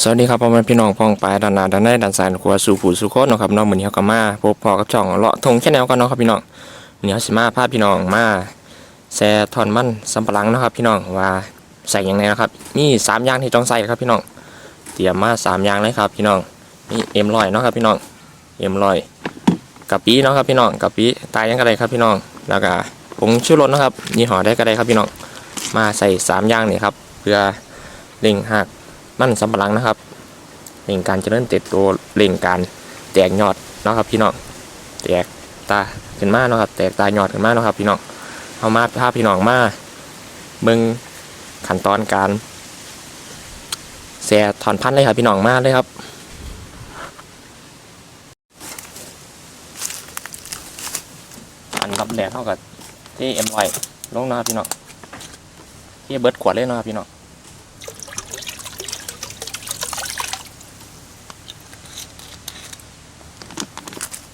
สวัสดีครับพ่อแม่พี่น้องพ้องปลายด้านหน้าด้านในด้านซ้ายขวาสู่ผู้สู่โคตรนะครับน้องเหมือนเฮาก็มาพบพอกับช่องเลาะทงแค่แนวกันเนาะครับพี่น้องวันนี้เฮาสิมาพาพี่น้องมาแซ่ทอนมันสำปะหลังนะครับ พี่น้องว่าใส่ยังไงนะครับมีสามอย่างที่ต้องใส่ครับพี่น้องเตรียมมาสามอย่างเลยครับ พี่น้องมีเอ็มลอยเนาะครับพี่น้องเอ็มลอยกะปิเนาะครับพี่น้องกะปิตายยังก็ได้ครับพี่น้องแล้วก็ผงชูรสนะครับยี่ห้อได้ก็ได้ครับพี่น้องมาใส่สามอย่างนี่ครับเพื่อเร่งหัก มันสำปะหลังนะครับเร่งการเจริญเติบโตเร่งการแตกยอดนะครับ พี่น้องแตกตาขึ้นมาเนะครับ แตกตายอดขึ้นมาเนะครับ พี่น้องเอามาพาพพี่น้องมาเบิ่งขั้นตอนการแซ่ถอนพันธุ์เลยครับพี่น้องมาเลยครับอันดับแรกเท่ากับที่เอ็มไลลงนะครับพี่น้องที่เบิร์ดขวดเลยนาะครับพี่น้อง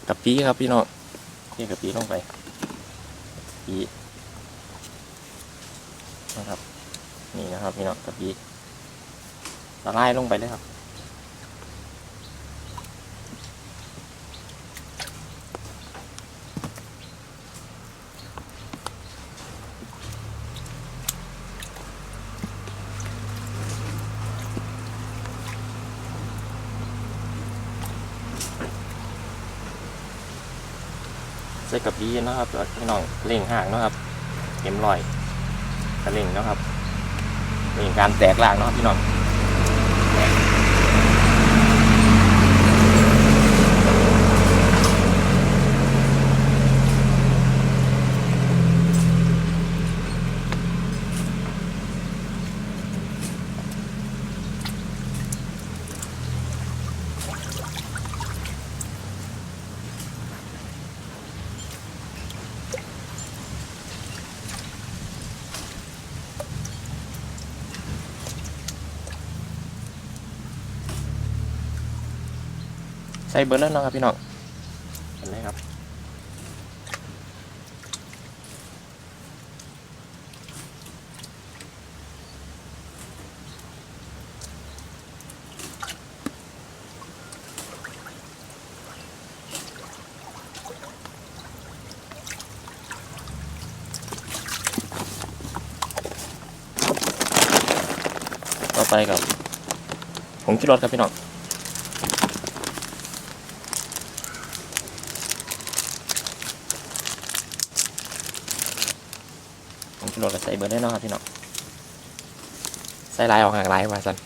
กะปิครับพี่น้องเทกะปิลงไปกะปินะครับ นี่นะครับพี่น้องกะปิละลายลงไปเลยครับ ใส่กะปินะครับพี่น้องเล่งห่างนะครับเข็มลอยกระเล่งนะครับนี่การแตกล่างนะครับพี่น้อง ใส่เบอร์แล้วเนาะครับพี่น้องเห็นไหมครับต่อไปกับผงชูรสครับพี่น้อง ผมกิโลกับใส่เบอร์ได้นะครับพี่น้องใส่ลายออกห่างลายมาสัน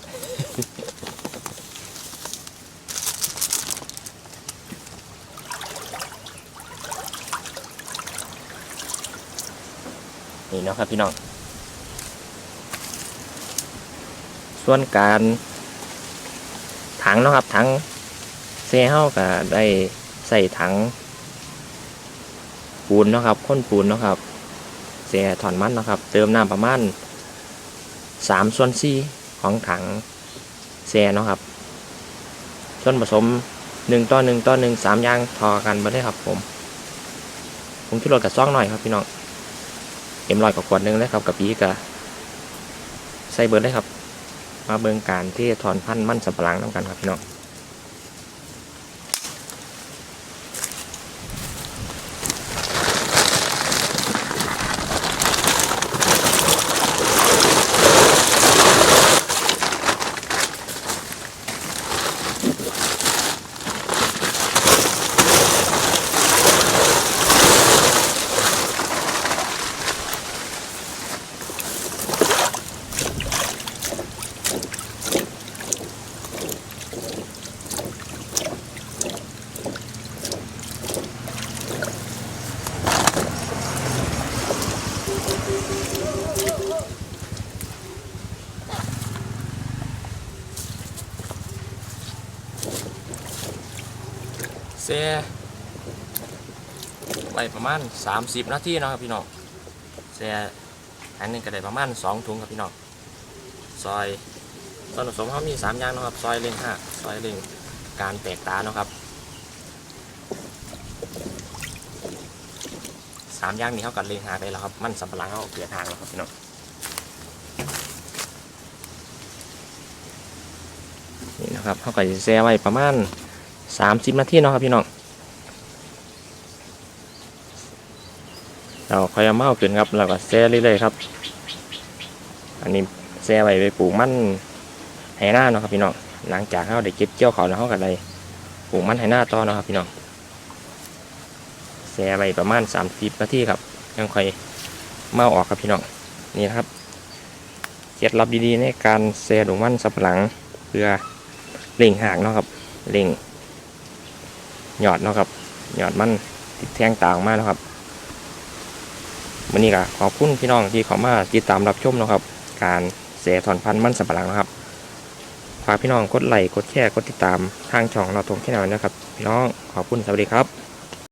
นี่เนาะครับพี่น้อง ส่วนการถังเนาะครับถังเซเฮาก็ได้ใส่ถังปูนเนาะครับข้นปูนเนาะครับ เสียถอนมันนะครับ เติมน้ำประมาณสามส่วนสี่ของถังเสียนะครับ ส่วนผสมหนึ่งต่อหนึ่งต่อหนึ่งสามอย่างทอกันมาได้ครับผม ผมคิดรถกับซ่องหน่อยครับพี่น้องเอ็มลอยกับขวดหนึ่งเลยครับกับปีกับใส่เบิร์ดได้ครับ มาเบิงการที่ถอนพันธุ์มันสับปะหลังน้ำกันครับพี่น้อง เสียไปประมาณ 30 นาทีนะครับพี่น้องเสียอันหนึงก็ได้ประมาณ 2 ถุงครับพี่น้องซอยส่วนผสมเขามี 3 อย่างนะครับ ซอยเล็งหักซอยเล็งการแตกตาเนาะครับสามอย่างนี้เขากัดเล็งหาได้แล้วครับ มันสับปะหลังเขาเกลือทางแล้วครับพี่น้องนี่นะครับเขาก็จะแช่ไว้ประมาณ 30นาทีเนาะครับพี่น้องเราค่อยเอามาเอาขึ้นครับแล้วก็แช่เรื่อยๆครับ อันนี้แช่ไว้ไปปลูกมันไหหน้าเนาะครับพี่น้องหลังจากเขาได้เก็บเกี่ยวเขาแล้วเขาก็ได้ปลูกมันไหหน้าต่อเนาะครับพี่น้องแช่ไว้ประมาณ30นาทีครับ ยังค่อยมาเอาออกครับพี่น้องนี่นะครับเคล็ดลับดีๆในการแช่ดอกมันสับปะหลังเพื่อเล่งหากเนาะครับเล่ง ยอดเนาะครับยอดมันติดแทงต่างมากนะครับวันนี้ก็ขอบคุณพี่น้องที่เข้ามาติดตามรับชมเนาะครับ การเสถอนพันธุ์มันสับปะหลังนะครับฝากพี่น้องกดไลค์กดแชร์กดติดตามทางช่องเราตรงแค่ไหนนะครับ พี่น้องขอบคุณสวัสดีครับ